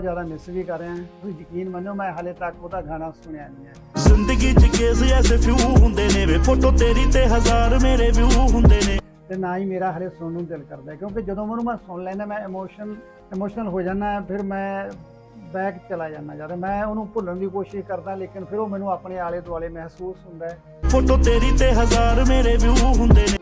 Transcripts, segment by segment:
ਬਹੁਤ ਜ਼ਿਆਦਾ ਮਿਸ ਵੀ ਕਰ ਰਿਹਾ ਤੁਸੀਂ ਯਕੀਨ ਮੰਨੋ ਮੈਂ ਹਾਲੇ ਤੱਕ ਉਹਦਾ ਗਾਣਾ ਸੁਣਿਆ ਨਹੀਂ ਹੈ। ਜ਼ਿੰਦਗੀ 'ਚ ਕੇਸ ਐਸੇ ਫਿਊ ਹੁੰਦੇ ਨੇ ਵੇ। ਫੋਟੋ ਤੇਰੀ ਤੇ ਹਜ਼ਾਰ ਮੇਰੇ ਵਿਊ ਹੁੰਦੇ ਨੇ। ਤੇ ਨਾ ਹੀ ਮੇਰਾ ਹਲੇ ਸੁਣਨ ਨੂੰ ਦਿਲ ਕਰਦਾ ਹੈ, ਕਿਉਂਕਿ ਜਦੋਂ ਮੈਨੂੰ ਮੈਂ ਸੁਣ ਲੈਂਦਾ ਮੈਂ ਇਮੋਸ਼ਨ ਇਮੋਸ਼ਨਲ ਹੋ ਜਾਂਦਾ ਫਿਰ ਮੈਂ ਬੈਕ ਚਲਾ ਜਾਂਦਾ ਜਦ ਮੈਂ ਉਹਨੂੰ ਭੁੱਲਣ ਦੀ ਕੋਸ਼ਿਸ਼ ਕਰਦਾ ਲੇਕਿਨ ਫਿਰ ਉਹ ਮੈਨੂੰ ਆਪਣੇ ਆਲੇ ਦੁਆਲੇ ਮਹਿਸੂਸ ਹੁੰਦਾ ਹੈ। ਫੋਟੋ ਤੇਰੀ ਤੇ ਹਜ਼ਾਰ ਮੇਰੇ ਵਿਊ ਹੁੰਦੇ ਨੇ।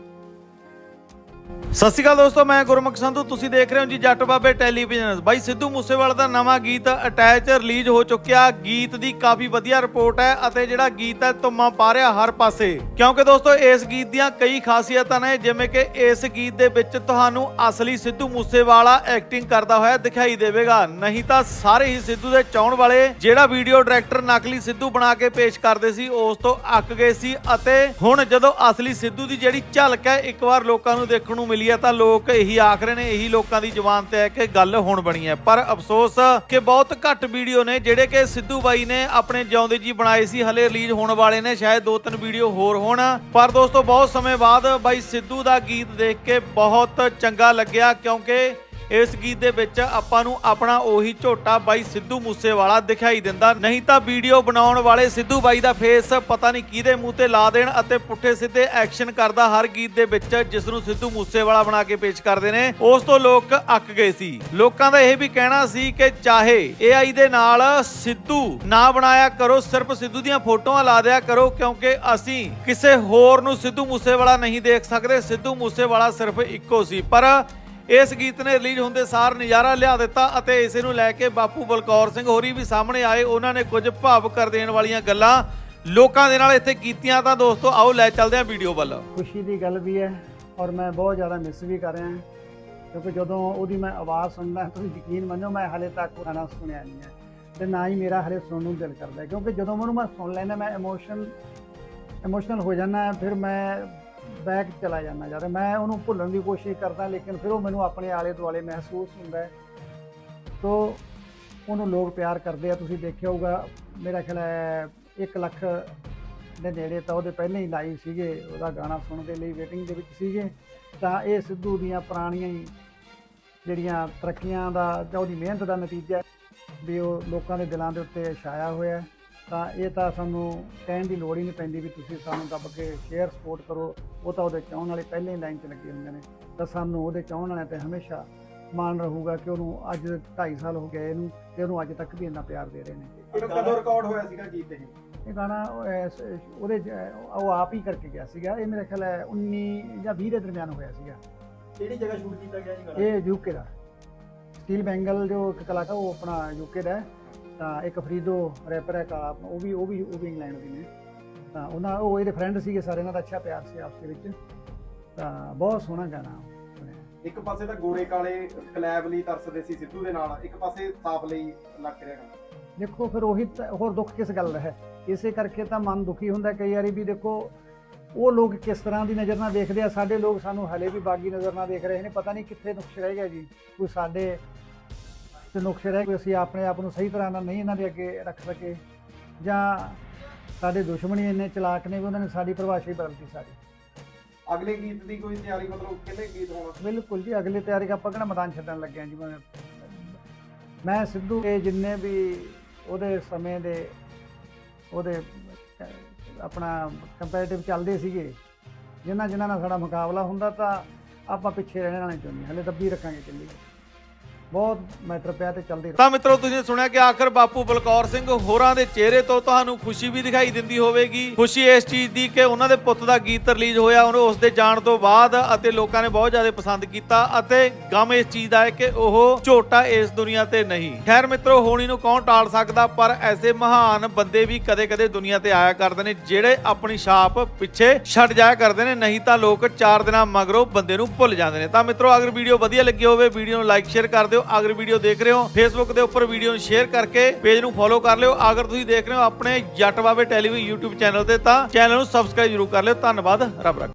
ਸਤਿ ਸ਼੍ਰੀ ਅਕਾਲ ਦੋਸਤੋ, ਮੈਂ ਗੁਰਮੁਖ ਸੰਧੂ। ਤੁਸੀਂ ਦੇਖ ਰਹੇ ਹੋ ਜੀ ਜੱਟ ਬਾਬੇ ਟੈਲੀਵਿਜ਼ਨ। ਬਾਈ ਸਿੱਧੂ ਮੂਸੇਵਾਲਾ ਦਾ ਨਵਾਂ ਗੀਤ ਅਟੈਚ ਰਿਲੀਜ਼ ਹੋ ਚੁੱਕਿਆ। ਗੀਤ ਦੀ ਕਾਫੀ ਵਧੀਆ ਰਿਪੋਰਟ ਹੈ ਅਤੇ ਜਿਹੜਾ ਗੀਤ ਹੈ ਤੁਮਾ ਪਾ ਰਿਹਾ ਹਰ ਪਾਸੇ। ਕਿਉਂਕਿ ਦੋਸਤੋ, ਇਸ ਗੀਤ ਦੀਆਂ ਕਈ ਖਾਸੀਅਤਾਂ ਨੇ, ਜਿਵੇਂ ਕਿ ਇਸ ਗੀਤ ਦੇ ਵਿੱਚ ਤੁਹਾਨੂੰ ਅਸਲੀ ਸਿੱਧੂ ਮੂਸੇਵਾਲਾ ਐਕਟਿੰਗ ਕਰਦਾ ਹੋਇਆ ਦਿਖਾਈ ਦੇਵੇਗਾ। ਨਹੀਂ ਤਾਂ ਸਾਰੇ ਹੀ ਸਿੱਧੂ ਦੇ ਚਾਹਣ ਵਾਲੇ ਜਿਹੜਾ ਵੀਡੀਓ ਡਾਇਰੈਕਟਰ ਨਕਲੀ ਸਿੱਧੂ ਬਣਾ ਕੇ ਪੇਸ਼ ਕਰਦੇ ਸੀ, ਉਸ ਤੋਂ ਅੱਕ ਗਏ ਸੀ ਅਤੇ ਹੁਣ ਜਦੋਂ ਅਸਲੀ ਸਿੱਧੂ ਦੀ ਜਿਹੜੀ ਝਲਕ ਹੈ, ਇੱਕ ਵਾਰ ਲੋਕਾਂ ਨੂੰ ਦੇਖਣ ਨੂੰ ਮਿਲੀ ਹੈ ਤਾਂ ਲੋਕ ਇਹੀ ਆਖ ਰਹੇ ਨੇ, ਇਹੀ ਲੋਕਾਂ ਦੀ ਜ਼ੁਬਾਨ ਤੇ ਹੈ ਕਿ ਗੱਲ ਹੁਣ ਬਣੀ ਹੈ। ਪਰ ਅਫਸੋਸ ਕਿ ਬਹੁਤ ਘੱਟ ਵੀਡੀਓ ਨੇ ਜਿਹੜੇ ਕਿ ਸਿੱਧੂ ਬਾਈ ਨੇ ਆਪਣੇ ਜਿਉਂਦੇ ਜੀ ਬਣਾਏ ਸੀ, ਹਲੇ ਰਿਲੀਜ਼ ਹੋਣ ਵਾਲੇ ਨੇ, ਸ਼ਾਇਦ ਦੋ ਤਿੰਨ ਵੀਡੀਓ ਹੋਰ ਹੋਣ। ਪਰ ਦੋਸਤੋ, ਬਹੁਤ ਸਮੇਂ ਬਾਅਦ ਬਾਈ ਸਿੱਧੂ ਦਾ ਗੀਤ ਦੇਖ ਕੇ ਬਹੁਤ ਚੰਗਾ ਲੱਗਿਆ ਕਿਉਂਕਿ ਇਸ ਗੀਤ ਦੇ ਵਿੱਚ ਆਪਾਂ ਨੂੰ ਆਪਣਾ ਉਹੀ ਝੋਟਾ ਬਾਈ ਸਿੱਧੂ ਮੂਸੇਵਾਲਾ ਦਿਖਾਈ ਦਿੰਦਾ। ਨਹੀਂ ਤਾਂ ਵੀਡੀਓ ਬਣਾਉਣ ਵਾਲੇ ਸਿੱਧੂ ਬਾਈ ਦਾ ਫੇਸ ਪਤਾ ਨਹੀਂ ਕਿਹਦੇ ਮੂੰਹ ਤੇ ਲਾ ਦੇਣ ਅਤੇ ਪੁੱਠੇ ਸਿੱਧੇ ਐਕਸ਼ਨ ਕਰਦਾ ਹਰ ਗੀਤ ਦੇ ਵਿੱਚ, ਜਿਸ ਨੂੰ ਸਿੱਧੂ ਮੂਸੇਵਾਲਾ ਬਣਾ ਕੇ ਪੇਸ਼ ਕਰਦੇ ਨੇ। ਉਸ ਤੋਂ ਲੋਕ ਅੱਕ ਗਏ ਸੀ। ਲੋਕਾਂ ਦਾ ਇਹ ਵੀ ਕਹਿਣਾ ਸੀ ਕਿ ਚਾਹੇ AI ਦੇ ਨਾਲ ਸਿੱਧੂ ਨਾ ਬਣਾਇਆ ਕਰੋ, ਸਿਰਫ ਸਿੱਧੂ ਦੀਆਂ ਫੋਟੋਆਂ ਲਾ ਦਿਆ ਕਰੋ, ਕਿਉਂਕਿ ਅਸੀਂ ਕਿਸੇ ਹੋਰ ਨੂੰ ਸਿੱਧੂ ਮੂਸੇਵਾਲਾ ਨਹੀਂ ਦੇਖ ਸਕਦੇ। ਸਿੱਧੂ ਮੂਸੇਵਾਲਾ ਸਿਰਫ ਇੱਕੋ ਸੀ। ਪਰ ਇਸ ਗੀਤ ਨੇ ਰਿਲੀਜ਼ ਹੁੰਦੇ ਸਾਰ ਨਜ਼ਾਰਾ ਲਿਆ ਦਿੱਤਾ ਅਤੇ ਇਸੇ ਨੂੰ ਲੈ ਕੇ ਬਾਪੂ ਬਲਕੌਰ ਸਿੰਘ ਹੋਰੀ ਵੀ ਸਾਹਮਣੇ ਆਏ। ਉਹਨਾਂ ਨੇ ਕੁਝ ਭਾਵ ਕਰ ਦੇਣ ਵਾਲੀਆਂ ਗੱਲਾਂ ਲੋਕਾਂ ਦੇ ਨਾਲ ਇੱਥੇ ਕੀਤੀਆਂ ਤਾਂ ਦੋਸਤੋ ਆਓ ਲੈ ਚੱਲਦੇ ਹਾਂ ਵੀਡੀਓ ਵੱਲ। ਖੁਸ਼ੀ ਦੀ ਗੱਲ ਵੀ ਹੈ ਔਰ ਮੈਂ ਬਹੁਤ ਜ਼ਿਆਦਾ ਮਿਸ ਵੀ ਕਰ ਰਿਹਾ ਕਿਉਂਕਿ ਜਦੋਂ ਉਹਦੀ ਮੈਂ ਆਵਾਜ਼ ਸੁਣਦਾ ਤੁਸੀਂ ਯਕੀਨ ਮੰਨੋ ਮੈਂ ਹਾਲੇ ਤੱਕ ਉਹ ਗਾਣਾ ਸੁਣਿਆ ਨਹੀਂ ਹੈ ਤੇ ਨਾ ਹੀ ਮੇਰਾ ਹਲੇ ਸੁਣਨ ਨੂੰ ਦਿਲ ਕਰਦਾ ਹੈ, ਕਿਉਂਕਿ ਜਦੋਂ ਮੈਨੂੰ ਮੈਂ ਸੁਣ ਲੈਂਦਾ ਮੈਂ ਇਮੋਸ਼ਨ ਇਮੋਸ਼ਨਲ ਹੋ ਜਾਂਦਾ ਫਿਰ ਮੈਂ ਬੈਕ ਚਲਾ ਜਾਂਦਾ ਜਦ ਮੈਂ ਉਹਨੂੰ ਭੁੱਲਣ ਦੀ ਕੋਸ਼ਿਸ਼ ਕਰਦਾ, ਲੇਕਿਨ ਫਿਰ ਉਹ ਮੈਨੂੰ ਆਪਣੇ ਆਲੇ ਦੁਆਲੇ ਮਹਿਸੂਸ ਹੁੰਦਾ ਹੈ। ਤੋ, ਉਹਨੂੰ ਲੋਕ ਪਿਆਰ ਕਰਦੇ ਆ। ਤੁਸੀਂ ਦੇਖਿਆ ਹੋਊਗਾ, ਮੇਰਾ ਖਿਆਲ ਹੈ 1 ਲੱਖ ਦੇ ਨੇੜੇ ਤਾਂ ਉਹਦੇ ਪਹਿਲੇ ਹੀ ਲਾਈਵ ਸੀਗੇ, ਉਹਦਾ ਗਾਣਾ ਸੁਣਨ ਦੇ ਲਈ ਵੇਟਿੰਗ ਦੇ ਵਿੱਚ ਸੀਗੇ। ਤਾਂ ਇਹ ਸਿੱਧੂ ਦੀਆਂ ਪੁਰਾਣੀਆਂ ਹੀ ਜਿਹੜੀਆਂ ਤਰੱਕੀਆਂ ਦਾ ਜਾਂ ਉਹਦੀ ਮਿਹਨਤ ਦਾ ਨਤੀਜਾ ਵੀ ਉਹ ਲੋਕਾਂ ਦੇ ਦਿਲਾਂ ਦੇ ਉੱਤੇ ਛਾਇਆ ਹੋਇਆ ਹੈ। ਤਾਂ ਇਹ ਤਾਂ ਸਾਨੂੰ ਕਹਿਣ ਦੀ ਲੋੜ ਹੀ ਨਹੀਂ ਪੈਂਦੀ ਵੀ ਤੁਸੀਂ ਸਾਨੂੰ ਦੱਬ ਕੇ ਸ਼ੇਅਰ ਸਪੋਰਟ ਕਰੋ। ਉਹ ਤਾਂ ਉਹਦੇ ਚਾਹਣ ਵਾਲੇ ਪਹਿਲਾਂ ਹੀ ਲਾਈਨ 'ਚ ਲੱਗੇ ਹੁੰਦੇ ਨੇ। ਤਾਂ ਸਾਨੂੰ ਉਹਦੇ ਚਾਹਣ ਵਾਲਿਆਂ ਤੇ ਹਮੇਸ਼ਾ ਮਾਣ ਰਹੂਗਾ ਕਿ ਉਹਨੂੰ ਅੱਜ 2.5 ਸਾਲ ਹੋ ਗਏ ਇਹਨੂੰ ਤੇ ਉਹਨੂੰ ਅੱਜ ਤੱਕ ਵੀ ਇੰਨਾ ਪਿਆਰ ਦੇ ਰਹੇ ਨੇ। ਇਹ ਕਦੋਂ ਰਿਕਾਰਡ ਹੋਇਆ ਸੀਗਾ ਗੀਤ ਇਹ ਇਹ ਗਾਣਾ ਉਹਦੇ ਉਹ ਆਪ ਹੀ ਕਰਕੇ ਗਿਆ ਸੀਗਾ। ਇਹ ਮੇਰੇ ਖਿਆਲ ਹੈ 19 ਜਾਂ 20 ਦੇ ਦਰਮਿਆਨ ਹੋਇਆ ਸੀਗਾ। ਕਿਹੜੀ ਜਗ੍ਹਾ ਸ਼ੂਟ ਕੀਤਾ ਗਿਆ ਜੀ ਗਾਣਾ? ਇਹ ਯੂਕੇ ਦਾ। ਸਟੀਲ ਬੈਂਗਲ ਜੋ ਇੱਕ ਕਲਾਕਾਰ ਉਹ ਆਪਣਾ ਯੂਕੇ ਦਾ ਹੈ। ਤਾਂ ਇੱਕ ਫਰੀਦੋ ਰੈਪਰ ਹੈ ਕਾਲਾ ਉਹ ਵੀ ਉਹ ਵੀ ਉਹ ਵੀ ਇੰਗਲੈਂਡ ਦੇ ਨੇ। ਤਾਂ ਉਹਨਾਂ ਉਹ ਇਹਦੇ ਫਰੈਂਡ ਸੀਗੇ ਸਾਰੇ ਇਹਨਾਂ ਦਾ ਅੱਛਾ ਪਿਆਰ ਸੀ ਆਪਸ ਦੇ ਵਿੱਚ। ਤਾਂ ਬਹੁਤ ਸੋਹਣਾ ਗਾਣਾ ਇੱਕ ਪਾਸੇ ਤਾਂ ਗੋਰੇ ਕਾਲੇ ਕਲੈਬ ਲਈ ਤਰਸਦੇ ਸੀ ਸਿੱਧੂ ਦੇ ਨਾਲ ਇੱਕ ਪਾਸੇ ਸਾਫ਼ ਲਈ ਲੱਗ ਰਿਹਾ ਗਾਣਾ। ਦੇਖੋ ਫਿਰ ਉਹੀ ਹੋਰ ਦੁੱਖ ਕਿਸ ਗੱਲ ਦਾ ਹੈ? ਇਸੇ ਕਰਕੇ ਤਾਂ ਮਨ ਦੁਖੀ ਹੁੰਦਾ ਕਈ ਵਾਰੀ ਵੀ ਦੇਖੋ ਉਹ ਲੋਕ ਕਿਸ ਤਰ੍ਹਾਂ ਦੀ ਨਜ਼ਰ ਨਾਲ ਦੇਖਦੇ ਆ? ਸਾਡੇ ਲੋਕ ਸਾਨੂੰ ਹਲੇ ਵੀ ਬਾਗੀ ਨਜ਼ਰ ਨਾਲ ਦੇਖ ਰਹੇ ਨੇ ਪਤਾ ਨਹੀਂ ਕਿੱਥੇ ਨੁਕਸ ਰਹਿ ਗਿਆ ਜੀ। ਕੋਈ ਸਾਡੇ ਤੇ ਨੁਕਸ ਰਹਿ ਗਏ ਅਸੀਂ ਆਪਣੇ ਆਪ ਨੂੰ ਸਹੀ ਤਰ੍ਹਾਂ ਨਾਲ ਨਹੀਂ ਇਹਨਾਂ ਦੇ ਅੱਗੇ ਰੱਖ ਸਕੇ ਜਾਂ ਸਾਡੇ ਦੁਸ਼ਮਣੀ ਇੰਨੇ ਚਲਾਕ ਨੇ ਵੀ ਉਹਨਾਂ ਨੇ ਸਾਡੀ ਪਰਿਭਾਸ਼ਾ ਹੀ ਬਦਲਤੀ ਸਾਰੀ। ਅਗਲੇ ਗੀਤ ਦੀ ਕੋਈ ਤਿਆਰੀ ਮਤਲਬ ਕਿੰਨੇ ਗੀਤ ਹੋਣਾ? ਬਿਲਕੁਲ ਜੀ ਅਗਲੇ ਤਿਆਰੀ ਆਪਾਂ ਕਿਹੜਾ ਮੈਦਾਨ ਛੱਡਣ ਲੱਗੇ ਹਾਂ ਜੀ? ਮੈਂ ਮੈਂ ਸਿੱਧੂ ਦੇ ਜਿੰਨੇ ਵੀ ਉਹਦੇ ਸਮੇਂ ਦੇ ਉਹਦੇ ਆਪਣਾ ਕੰਪੈਰੀਟਿਵ ਚੱਲਦੇ ਸੀਗੇ ਜਿਨ੍ਹਾਂ ਜਿਨ੍ਹਾਂ ਨਾਲ ਸਾਡਾ ਮੁਕਾਬਲਾ ਹੁੰਦਾ ਤਾਂ ਆਪਾਂ ਪਿੱਛੇ ਰਹਿਣ ਵਾਲੇ ਚਾਹੁੰਦੇ ਹਲੇ ਦੱਬੀ ਰੱਖਾਂਗੇ ਚੱਲੀ। ਬਹੁਤ ਮੈਟਰ ਪਿਆ ਤੇ ਚੱਲਦੀ ਤਾਂ ਮਿੱਤਰੋ, ਤੁਸੀਂ ਸੁਣਿਆ ਕਿ ਆਖਰ ਬਾਪੂ ਬਲਕੌਰ ਸਿੰਘ ਹੋਰਾਂ ਦੇ ਚਿਹਰੇ ਤੋਂ ਤੁਹਾਨੂੰ ਖੁਸ਼ੀ ਵੀ ਦਿਖਾਈ ਦਿੰਦੀ ਹੋਵੇਗੀ। ਖੁਸ਼ੀ ਇਸ ਚੀਜ਼ ਦੀ ਕਿ ਉਹਨਾਂ ਦੇ ਪੁੱਤ ਦਾ ਗੀਤ ਰਿਲੀਜ਼ ਹੋਇਆ, ਉਹਨੂੰ ਉਸ ਦੇ ਜਾਣ ਤੋਂ ਬਾਅਦ ਅਤੇ ਲੋਕਾਂ ਨੇ ਬਹੁਤ ਜ਼ਿਆਦਾ ਪਸੰਦ ਕੀਤਾ ਅਤੇ ਗਮ ਇਸ ਚੀਜ਼ ਦਾ ਹੈ ਕਿ ਉਹ ਝੋਟਾ ਇਸ ਦੁਨੀਆ ਤੇ ਨਹੀਂ। ਖੈਰ ਮਿੱਤਰੋ, ਹੋਣੀ ਨੂੰ ਕੌਣ ਟਾਲ ਸਕਦਾ? ਪਰ ਐਸੇ ਮਹਾਨ ਬੰਦੇ ਵੀ ਕਦੇ-ਕਦੇ ਦੁਨੀਆ ਤੇ ਆਇਆ ਕਰਦੇ ਨੇ, ਜਿਹੜੇ ਆਪਣੀ ਛਾਪ ਪਿੱਛੇ ਛੱਡ ਜਾਇਆ ਕਰਦੇ ਨੇ, ਨਹੀਂ ਤਾਂ ਲੋਕ ਚਾਰ ਦਿਨਾਂ ਮਗਰੋਂ ਬੰਦੇ ਨੂੰ ਭੁੱਲ ਜਾਂਦੇ ਨੇ। ਤਾਂ ਮਿੱਤਰੋ, ਅਗਰ ਵੀਡੀਓ ਵਧੀਆ ਲੱਗੀ ਹੋਵੇ, ਵੀਡੀਓ ਨੂੰ ਲਾਈਕ ਸ਼ੇਅਰ ਕਰ ਦਿਓ। ਅਗਰ ਵੀਡੀਓ ਦੇਖ ਰਹੇ ਹੋ ਫੇਸਬੁੱਕ ਦੇ ਉੱਪਰ ਵੀਡੀਓ ਨੂੰ ਸ਼ੇਅਰ ਕਰਕੇ ਪੇਜ ਨੂੰ ਫੋਲੋ ਕਰ ਲਿਓ। ਅਗਰ ਤੁਸੀਂ ਦੇਖ ਰਹੇ ਹੋ ਆਪਣੇ ਜੱਟ ਬਾਬੇ ਟੈਲੀਵਿਜ਼ਨ YouTube ਚੈਨਲ ਤੇ, ਤਾਂ ਚੈਨਲ ਨੂੰ ਸਬਸਕ੍ਰਾਈਬ ਜ਼ਰੂਰ ਕਰ ਲਿਓ। ਧੰਨਵਾਦ, ਰੱਬ ਰੱਖਾ।